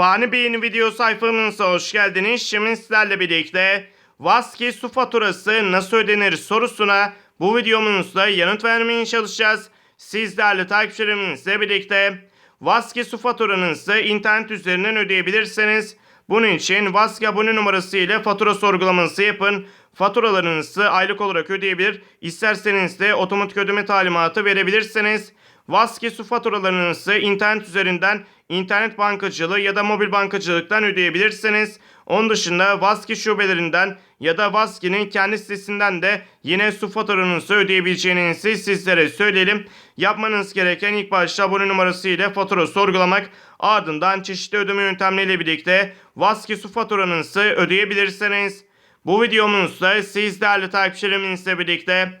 Fani Bey'in video sayfamıza hoş geldiniz. Şimdi sizlerle birlikte Vaski su faturası nasıl ödenir sorusuna bu videomuzda yanıt vermeye çalışacağız. Siz değerli takipçilerimizle birlikte Vaski su faturanızı internet üzerinden ödeyebilirsiniz. Bunun için Vaski abone numarası ile fatura sorgulaması yapın. Faturalarınızı aylık olarak ödeyebilir. İsterseniz de otomatik ödeme talimatı verebilirsiniz. Vaski su faturalarınızı internet üzerinden internet bankacılığı ya da mobil bankacılıktan ödeyebilirsiniz. Onun dışında Vaski şubelerinden ya da Vaski'nin kendi sitesinden de yine su faturanızı ödeyebileceğinizi sizlere söyleyelim. Yapmanız gereken ilk başta abone numarası ile fatura sorgulamak ardından çeşitli ödeme yöntemleriyle birlikte Vaski su faturanızı ödeyebilirsiniz. Bu videomuzda siz değerli takipçilerimizle birlikte